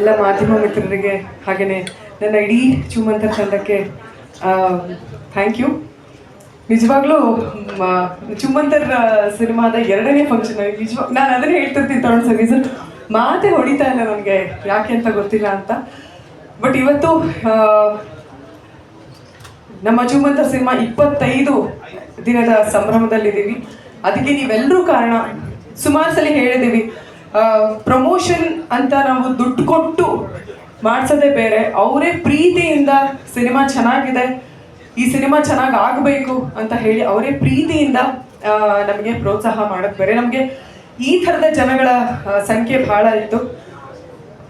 ಎಲ್ಲ ಮಾಧ್ಯಮ ಮಿತ್ರರಿಗೆ ಹಾಗೆಯೇ ನನ್ನ ಇಡೀ ಚುಮಂತರ ತಂಡಕ್ಕೆ ಥ್ಯಾಂಕ್ ಯು ನಿಜವಾಗ್ಲೂ ಚುಮ್ಮಂತರ ಸಿನಿಮಾದ ಎರಡನೇ ಫಂಕ್ಷನ್ ನಿಜವಾಗ ನಾನು ಅದನ್ನೇ ಹೇಳ್ತಿರ್ತೀನಿ ತಗೊಂಡು ಸರ್ ಸರ್ ಮಾತೆ ಹೊಡಿತಾ ಇಲ್ಲ ನನಗೆ, ಯಾಕೆ ಅಂತ ಗೊತ್ತಿಲ್ಲ ಅಂತ. ಬಟ್ ಇವತ್ತು ನಮ್ಮ ಚುಮ್ಮಂತರ್ ಸಿನಿಮಾ ಇಪ್ಪತ್ತೈದು ದಿನದ ಸಂಭ್ರಮದಲ್ಲಿದ್ದೀವಿ. ಅದಕ್ಕೆ ನೀವೆಲ್ಲರೂ ಕಾರಣ. ಸುಮಾರು ಸಲ ಹೇಳಿದ್ದೀವಿ. ಪ್ರಮೋಷನ್ ಅಂತ ನಾವು ದುಡ್ಡು ಕೊಟ್ಟು ಮಾಡಿಸೋದೇ ಬೇರೆ. ಅವರೇ ಪ್ರೀತಿಯಿಂದ ಸಿನಿಮಾ ಚೆನ್ನಾಗಿದೆ. ಈ ಸಿನಿಮಾ ಚೆನ್ನಾಗಿ ಆಗಬೇಕು ಅಂತ ಹೇಳಿ ಅವರೇ ಪ್ರೀತಿಯಿಂದ ನಮಗೆ ಪ್ರೋತ್ಸಾಹ ಮಾಡೋದು ಬೇರೆ. ನಮಗೆ ಈ ಥರದ ಜನಗಳ ಸಂಖ್ಯೆ ಭಾಳ ಇತ್ತು.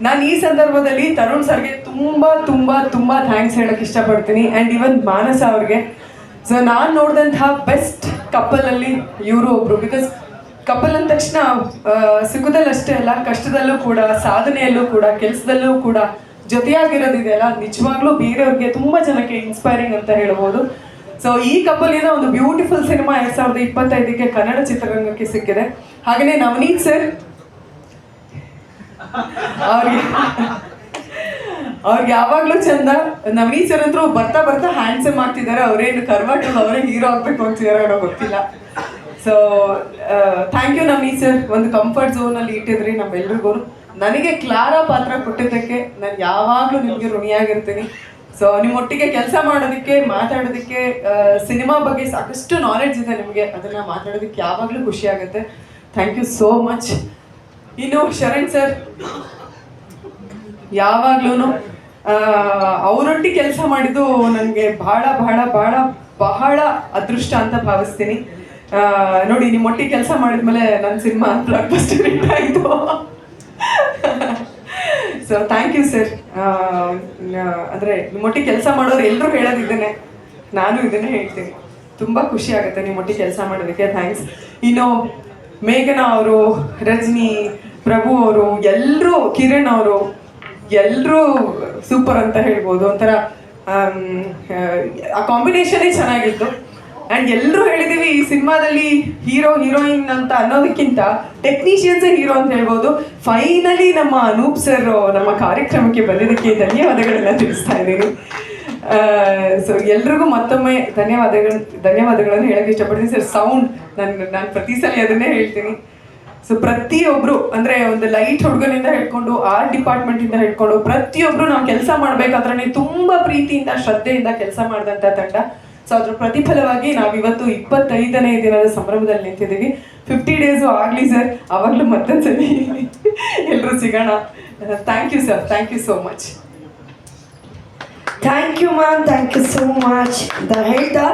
ನಾನು ಈ ಸಂದರ್ಭದಲ್ಲಿ ತರುಣ್ ಸರ್ಗೆ ತುಂಬ ತುಂಬ ತುಂಬ ಥ್ಯಾಂಕ್ಸ್ ಹೇಳಕ್ಕೆ ಇಷ್ಟಪಡ್ತೀನಿ. ಆ್ಯಂಡ್ ಇವನ್ ಮಾನಸ ಅವ್ರಿಗೆ. ಸೊ ನಾನು ನೋಡಿದಂತಹ ಬೆಸ್ಟ್ ಕಪ್ಪಲಲ್ಲಿ ಇವರು ಒಬ್ಬರು ಬಿಕಾಸ್ ಕಪಲ್ ಅಂದ ತಕ್ಷಣ ಸುಖದಲ್ಲಷ್ಟೇ ಅಲ್ಲ, ಕಷ್ಟದಲ್ಲೂ ಕೂಡ, ಸಾಧನೆಯಲ್ಲೂ ಕೂಡ, ಕೆಲಸದಲ್ಲೂ ಕೂಡ ಜೊತೆಯಾಗಿರೋದಿದೆಯಲ್ಲ. ನಿಜವಾಗ್ಲೂ ಬೇರೆಯವ್ರಿಗೆ ತುಂಬಾ ಜನಕ್ಕೆ ಇನ್ಸ್ಪೈರಿಂಗ್ ಅಂತ ಹೇಳ್ಬೋದು. ಸೊ ಈ ಕಪಲಿನ ಒಂದು ಬ್ಯೂಟಿಫುಲ್ ಸಿನಿಮಾ ಎರಡ್ ಸಾವಿರದ ಇಪ್ಪತ್ತೈದಕ್ಕೆ ಕನ್ನಡ ಚಿತ್ರರಂಗಕ್ಕೆ ಸಿಕ್ಕಿದೆ. ಹಾಗೆಯೇ ನವನೀತ್ ಸರ್, ಅವ್ರಿಗೆ ಅವ್ರಿಗೆ ಯಾವಾಗ್ಲೂ ಚಂದ. ನವನೀತ್ ಸರ್ ಅಂತೂ ಬರ್ತಾ ಬರ್ತಾ ಹ್ಯಾಂಡ್ಸಮ್ ಆಗ್ತಿದ್ದಾರೆ. ಅವ್ರೇನು ಕರ್ವಾಟ್ ಅವರೇ ಹೀರೋ ಆಗ್ಬೇಕು ಅಂತ ಅನ್ನೋ ಗೊತ್ತಿಲ್ಲ. ಸೊ ಥ್ಯಾಂಕ್ ಯು ನಮಿ ಸರ್ ಒಂದು ಕಂಫರ್ಟ್ ಝೋನ್ ಅಲ್ಲಿ ಇಟ್ಟಿದ್ರಿ ನಮ್ಮೆಲ್ರಿಗೂ. ನನಗೆ ಕ್ಲಾರಾ ಪಾತ್ರ ಕೊಟ್ಟಿದ್ದಕ್ಕೆ ನಾನು ಯಾವಾಗಲೂ ನಿಮಗೆ ಋಣಿಯಾಗಿರ್ತೀನಿ. ಸೊ ನಿಮ್ಮೊಟ್ಟಿಗೆ ಕೆಲಸ ಮಾಡೋದಕ್ಕೆ, ಮಾತಾಡೋದಕ್ಕೆ ಸಿನಿಮಾ ಬಗ್ಗೆ ಸಾಕಷ್ಟು ನಾಲೆಡ್ಜ್ ಇದೆ ನಿಮಗೆ. ಅದನ್ನ ಮಾತಾಡೋದಕ್ಕೆ ಯಾವಾಗಲೂ ಖುಷಿ ಆಗುತ್ತೆ. ಥ್ಯಾಂಕ್ ಯು ಸೋ ಮಚ್ ಇನ್ನು ಶರಣ್ ಸರ್ ಯಾವಾಗ್ಲೂ ಅವರೊಟ್ಟಿಗೆ ಕೆಲಸ ಮಾಡಿದ್ದು ನನಗೆ ಬಹಳ ಬಹಳ ಬಹಳ ಬಹಳ ಅದೃಷ್ಟ ಅಂತ ಭಾವಿಸ್ತೀನಿ. ನೋಡಿ ನಿಮ್ಮೊಟ್ಟಿಗೆ ಕೆಲಸ ಮಾಡಿದ್ಮೇಲೆ ನನ್ನ ಸಿನಿಮಾ ಬ್ಲಾಕ್ ಬಸ್ಟರ್ ಹಿಟ್ ಆಯಿತು ಸೊ ಥ್ಯಾಂಕ್ ಯು ಸರ್ ಅಂದರೆ ನಿಮ್ಮೊಟ್ಟಿಗೆ ಕೆಲಸ ಮಾಡೋರು ಎಲ್ಲರೂ ಹೇಳೋದಿದ್ದೇನೆ ನಾನು ಇದನ್ನೇ ಹೇಳ್ತೀನಿ. ತುಂಬ ಖುಷಿ ಆಗುತ್ತೆ ನಿಮ್ಮೊಟ್ಟಿಗೆ ಕೆಲಸ ಮಾಡೋದಕ್ಕೆ. ಥ್ಯಾಂಕ್ಸ್ ಇನ್ನು ಮೇಘನಾ ಅವರು, ರಜನಿ, ಪ್ರಭು ಅವರು ಎಲ್ಲರೂ ಕಿರಣ್ ಅವರು ಎಲ್ಲರೂ ಸೂಪರ್ ಅಂತ ಹೇಳ್ಬೋದು. ಒಂಥರ ಆ ಕಾಂಬಿನೇಷನೇ ಚೆನ್ನಾಗಿತ್ತು. ಆ್ಯಂಡ್ ಎಲ್ಲರೂ ಹೇಳಿದ್ದೀವಿ, ಈ ಸಿನಿಮಾದಲ್ಲಿ ಹೀರೋ ಹೀರೋಯಿನ್ ಅಂತ ಅನ್ನೋದಕ್ಕಿಂತ ಟೆಕ್ನಿಷಿಯನ್ಸೇ ಹೀರೋ ಅಂತ ಹೇಳ್ಬೋದು. ಫೈನಲಿ ನಮ್ಮ ಅನೂಪ್ ಸರ್ ನಮ್ಮ ಕಾರ್ಯಕ್ರಮಕ್ಕೆ ಬಂದಿದ್ದಕ್ಕೆ ಧನ್ಯವಾದಗಳನ್ನ ತಿಳಿಸ್ತಾ ಇದ್ದೀನಿ. ಸೊ ಎಲ್ರಿಗೂ ಮತ್ತೊಮ್ಮೆ ಧನ್ಯವಾದಗಳು, ಧನ್ಯವಾದಗಳನ್ನು ಹೇಳಕ್ಕೆ ಇಷ್ಟಪಡ್ತೀನಿ. ಸರ್ ಸೌಂಡ್ ನಾನು ನಾನು ಪ್ರತಿ ಸಲ ಅದನ್ನೇ ಹೇಳ್ತೀನಿ. ಸೊ ಪ್ರತಿಯೊಬ್ರು, ಅಂದ್ರೆ ಒಂದು ಲೈಟ್ ಹುಡುಗನಿಂದ ಹೇಳ್ಕೊಂಡು ಆರ್ಟ್ ಡಿಪಾರ್ಟ್ಮೆಂಟ್ ಇಂದ ಹೇಳ್ಕೊಂಡು ಪ್ರತಿಯೊಬ್ರು ನಾವು ಕೆಲಸ ಮಾಡ್ಬೇಕಾದ್ರೆ ತುಂಬಾ ಪ್ರೀತಿಯಿಂದ, ಶ್ರದ್ಧೆಯಿಂದ ಕೆಲಸ ಮಾಡಿದಂತ ತಂಡ. ಸೊ ಅದ್ರ ಪ್ರತಿಫಲವಾಗಿ ನಾವು ಇವತ್ತು ಇಪ್ಪತ್ತೈದನೇ ದಿನದ ಸಂಭ್ರಮದಲ್ಲಿ ನಿಂತಿದ್ದೀವಿ. ಫಿಫ್ಟಿ ಡೇಸು ಆಗ್ಲಿ ಸರ್ ಅವಾಗಲೂ ಮತ್ತೊಂದ್ಸಲಿ ಎಲ್ಲರೂ ಸಿಗೋಣ. Thank you sir thank you so much thank you ma'am thank you so much ಹೇಳ್ತಾ